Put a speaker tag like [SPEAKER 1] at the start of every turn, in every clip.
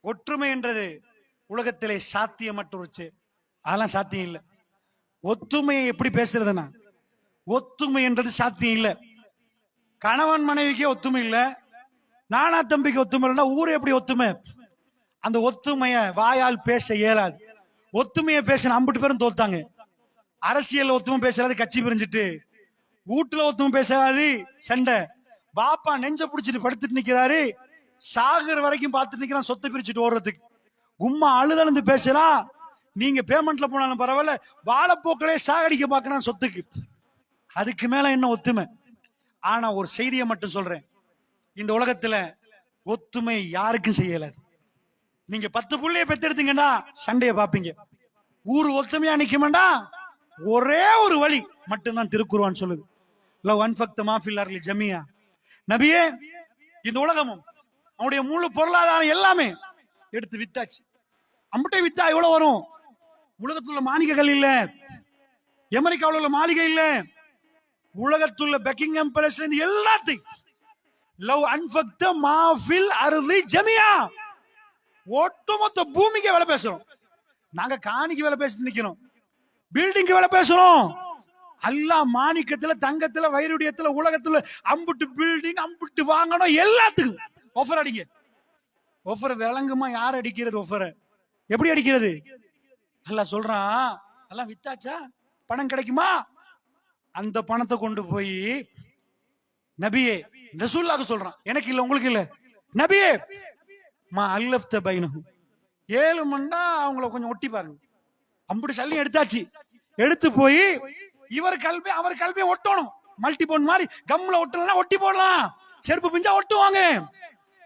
[SPEAKER 1] ஒற்றுமை என்றது உலகத்திலே சாத்தியமற்றுச்சு அதெல்லாம் சாத்தியம் இல்லை. ஒத்துமையை எப்படி பேசுறதுன்னா ஒத்துமை என்றது சாத்தியம் இல்லை. கணவன் மனைவிக்கு ஒத்துமை இல்லை நானா தம்பிக்கு ஒத்துமை இல்லைன்னா ஊர் எப்படி ஒத்துமை? அந்த ஒத்துமைய வாயால் பேச இயலாது. ஒத்துமையை பேசின அம்பிட்டு பேரும் தோத்தாங்க. அரசியல் ஒத்துமை பேசுறது கட்சி பிரிஞ்சுட்டு. வீட்டுல ஒத்துமை பேசுறாரு சண்டை. பாப்பா நெஞ்ச புடிச்சிட்டு படுத்துட்டு நிக்கிறாரு சாகுற வரைக்கும் பார்த்துட்டு நிக்கிறான் சொத்தை பிரிச்சுட்டு ஓடுறதுக்கு. கும்மா அழுதழுந்து பேசலாம் நீங்க பேமெண்ட்ல போனாலும் பரவாயில்ல வாழைப்போக்களே சாகடிக்க பாக்குறான் சொத்துக்கு. அதுக்கு மேல என்ன ஒத்துமை? ஆனா ஒரு செய்தியை மட்டும் சொல்றேன். இந்த உலகத்துல ஒத்துமை யாருக்கும் செய்யல. நீங்க பத்து புள்ளைய பெத்தெடுத்தீங்கன்னா சண்டைய பாப்பீங்க ஊர் ஒத்துமையா நிக்குமாண்டா? ஒரே ஒரு வழி மட்டும்தான் திருக்குருவான் சொல்லுது. லவ் அன்பக்த மாஃபில் அர்லி ஜமியா. நபியே இந்த உலகமும் அவனுடைய முழு பொருளாதாரம் எல்லாமே எடுத்து வித்தாச்சு. அம்பட்டை வித்தா எவ்வளவு வரும்? உலகத்துல உள்ள மாளிகைகள் இல்ல. அமெரிக்காவில் உள்ள மாளிகை இல்ல. உலகத்துள்ள பெக்கிங்ஹாம் பேலஸ்ல இருந்து எல்லாத்தையும். லவ் அன்பக்த மாஃபில் அருதி ஜமியா. ஒட்டுமொத்த பூமிக்கு வேலை பேசுறோம். நாங்க காணிக்கு வேலை பேசிட்டு நிக்கிறோம். பில்டிங்க்கு வேலை பேசுறோம். அல்லா மாணிக்கத்துல தங்கத்துல வைரூடியத்துல உலகத்துல அம்புட்டு பில்டிங் அம்புட்டு வாங்கணும் எல்லாத்துக்கும். ஒஃபர் அடிங்க. ஒஃபர் விளங்குமா? யார் அடிக்கிறது ஒஃபர் எப்படி அடிக்கிறது? நல்லா சொல்றான். எல்லாம் வித்தாச்சா? பணம் கிடைக்குமா? அந்த பணத்தை கொண்டு போய் நபியே ரசூல்லாக்கு சொல்றான். எனக்கு இல்ல உங்களுக்கு இல்ல. நபியே மா அல்லப்த பைனஹு. ஏழு மண்டா அவங்கள கொஞ்சம் ஒட்டி பாருங்க. அம்புடி சல்லி எடுத்தாச்சு. எடுத்து போய் இவர் கல்வி அவர் கல்வியை ஒட்டணும். மல்டி போன் மாதிரி கம்ல ஒட்டலாம் ஒட்டி போடலாம். செருப்பு பிஞ்சா ஒட்டுவாங்க.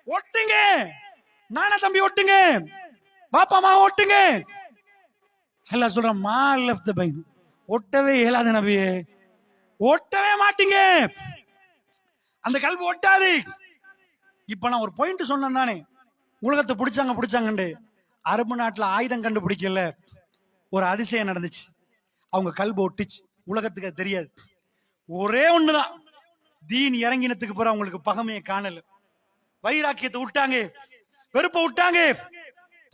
[SPEAKER 1] ஒட்டுங்க. நானா தம்பி ஒட்டுங்க. பாப்பா அம்மா ஒட்டுங்க. எல்லாம் சொல்றேன் மா லெஃப்ட் த பைன் ஒட்டவே இயலாத நபியே. ஒட்டவே மாட்டீங்க. அந்த கல்வி ஒட்டாது. இப்ப நான் ஒரு பாயிண்ட் சொன்னேன் தானே. உலகத்தை பிடிச்சாங்க பிடிச்சாங்கண்டு. அரபு நாட்டுல ஆயுதம் கண்டுபிடிக்கல. ஒரு அதிசயம் நடந்துச்சு. அவங்க கல்வி ஒட்டுச்சு. உலகத்துக்கு அது தெரியாது. ஒரே ஒண்ணுதான். தீன் இறங்கினத்துக்கு பிறகு அவங்களுக்கு பகமையை காணல. வைராக்கியத்தை விட்டாங்க. வெறுப்ப விட்டாங்க.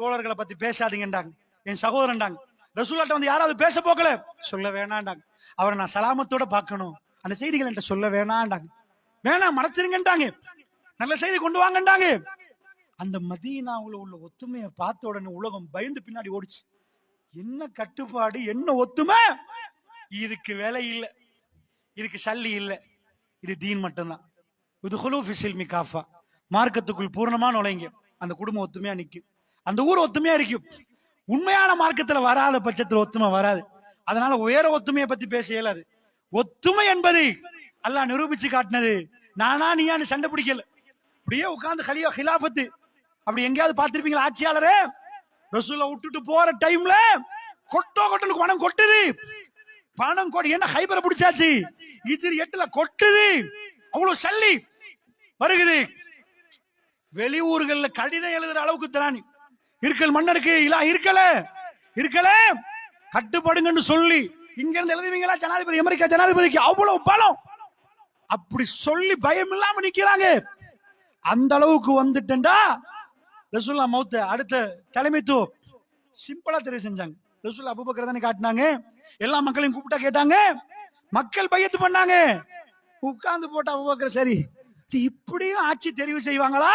[SPEAKER 1] தோழர்களை பத்தி பேசாதீங்கண்டாங்க என் சகோதரன்டாங்க ரசூலாட்ட வந்து யாராவது பேச போக்கல? சொல்ல வேணாண்டாங்க அவரை நான் சலாமத்தோட பார்க்கணும். அந்த செய்திகள் என்கிட்ட சொல்ல வேணாண்டாங்க வேணாம் மறைச்சிருங்கன்றாங்க. நல்ல செய்தி கொண்டு வாங்கண்டாங்க அந்த மதீனாவுல உள்ள ஒத்துமையை பார்த்த உடனே உலகம் பயந்து பின்னாடி ஓடிச்சு. என்ன கட்டுப்பாடு என்ன ஒத்துமை? இதுக்கு வேலை இல்லை. இதுக்கு சல்லி இல்லை. இது தீன் மட்டும்தான். இது ஹுலு ஃபிசில்மி காஃபா மார்க்கத்துக்குள் பூர்ணமா நுழைங்க. அந்த குடும்பம் ஒத்துமையா நிற்கும் அந்த ஊர் ஒத்துமையா இருக்கும். உண்மையான மார்க்கத்துல வராத பட்சத்துல ஒத்துமை வராது. அதனால உயர ஒத்துமையை பத்தி பேச இயலாது. ஒத்துமை என்பது அல்லாஹ் நிரூபிச்சு காட்டினது நானா நீயான்னு சண்டை பிடிக்கல. அப்படியே உட்காந்து ஹலியா ஹிலாபத்து அப்படி எங்கேயாவது பார்த்திருப்பீங்களா ஆட்சியாளரே? ரசூல விட்டுட்டு போற டைம்ல கொட்டோ கொட்டனுக்கு பணம் கொட்டுது. பணம் கொடு என்ன ஹைபரை பிடிச்சாச்சு? இஜிரி எட்டுல கொட்டுது. அவ்வளவு சல்லி. வருகுது. வெளியூர்கள்ல கடிதம் எழுதுற அளவுக்கு திராணி. இருக்கல் மன்னருக்கு இல்ல இருக்கல? இருக்கல? கட்டுப்படுங்கன்னு சொல்லி இங்க இருந்து எழுதுவீங்களா ஜனாதிபதி? அமெரிக்கா ஜனாதிபதிக்கு அவ்வளவு பலம். அப்படி சொல்லி பயம் இல்லாம நிக்கிறாங்க. அந்த அளவுக்கு வந்துட்டா ரசூல்லா மௌத்த அடுத்த தலைமைத்துவம். சிம்பிளா தெரிவு செஞ்சாங்க. ரசூல்லா அபுபக்கர் தானே காட்டினாங்க. எல்லா மக்களையும் கூப்பிட்டா கேட்டாங்க. மக்கள் பையத்து பண்ணாங்க. உட்கார்ந்து போட்ட அபுபக்கர் சரி. இப்படியும் ஆட்சி தெரிவு செய்வாங்களா?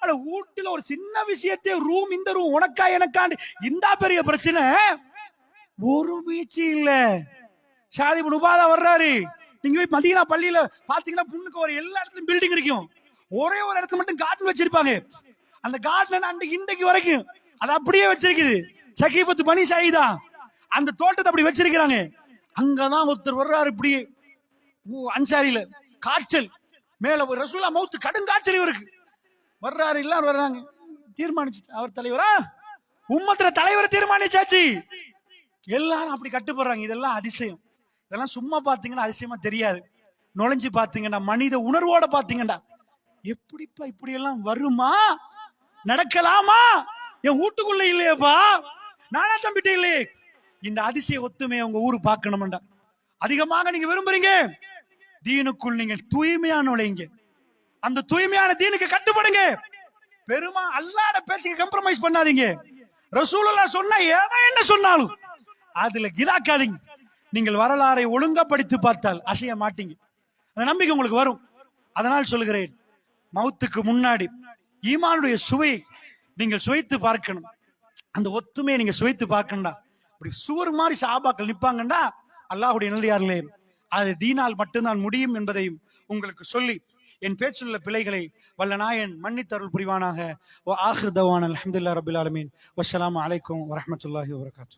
[SPEAKER 1] வீட்டுல ஒரு சின்ன விஷயத்தை ரூம் இந்த ரூம் உனக்கா எனக்காண்டு. இந்த பெரிய பிரச்சனை. ஒரு வீச்சு இல்ல. ஷாதி உபாதா வர்றாரு. நீங்க போய் மதியனா பள்ளியில பாத்தீங்கன்னா புண்ணுக்கு ஒரு எல்லா இடத்துலயும் பில்டிங் இருக்கும் ஒரே ஒரு இடத்துல மட்டும் கார்டன் வச்சிருப்பாங்க. அந்த கார்டன் அன்றைக்கு இன்றைக்கு வரைக்கும் அது அப்படியே வச்சிருக்குது. சகிபத்து பனி சாயிதா அந்த தோட்டத்தை அப்படி வச்சிருக்கிறாங்க. அங்கதான் ஒருத்தர் வர்றாரு இப்படி ஊ- அன்சாரியில. காய்ச்சல். மேல ஒரு ரசூலா மவுத்து கடும் காய்ச்சல் இவருக்கு. வர்றாரு எல்லாரும் வர்றாங்க. தீர்மானிச்சு அவர் தலைவரா? உம்மத்துல தலைவரை தீர்மானிச்சாச்சு. எல்லாரும் அப்படி கட்டுப்படுறாங்க. இதெல்லாம் அதிசயம். இதெல்லாம் சும்மா பாத்தீங்கன்னா அதிசயமா தெரியாது. நுழைஞ்சு பாத்தீங்கன்னா மனித உணர்வோட பாத்தீங்கன்னா எப்படிப்பா இப்படி எல்லாம் வருமா? நடக்கலாமா? என் வீட்டுக்குள்ள இல்லையேப்பா. நானா தம்பிட்டே இல்லையே. இந்த அதிசய ஒத்துமையை உங்க ஊரு பார்க்கணும்டா. அதிகமாக நீங்க விரும்புறீங்க. தீனுக்குள் நீங்க தூய்மையா நுழைங்க அந்த தூய்மையான தீனுக்கு கட்டுப்படுங்க. பெருமா அல்லாட பேச்சுக்கு கம்ப்ரமைஸ் பண்ணாதீங்க. ரசூலுல்லாஹ் சொன்ன எவன் என்ன சொன்னாலும் அதுல கிதாக்காதீங்க. நீங்கள் வரலாறை ஒழுங்கா படித்து பார்த்தால் அசைய மாட்டீங்க. அந்த நம்பிக்கை உங்களுக்கு வரும். அதனால் சொல்கிறேன் மௌத்துக்கு முன்னாடி ஈமானுடைய சுவையை நீங்கள் சுவைத்து பார்க்கணும். அந்த ஒத்துமையை நீங்க சுவைத்து பார்க்கணும்டா. அப்படி சுவர் மாதிரி சாபாக்கள் நிப்பாங்கண்டா அல்லாஹ்வுடைய நல்லியார்களே அது தீனால் மட்டும்தான் முடியும் என்பதையும் உங்களுக்கு சொல்லி என் பேச்சுள்ள பிழைகளை வல்ல நாயன் மன்னித்தருள் புரிவானாக. ஆஹிர் தவான் அலமதுல்லா ரபில் ஆலமீன். வசலாம் அலைக்கும் வரமத்துல்லாஹி வரகாத்து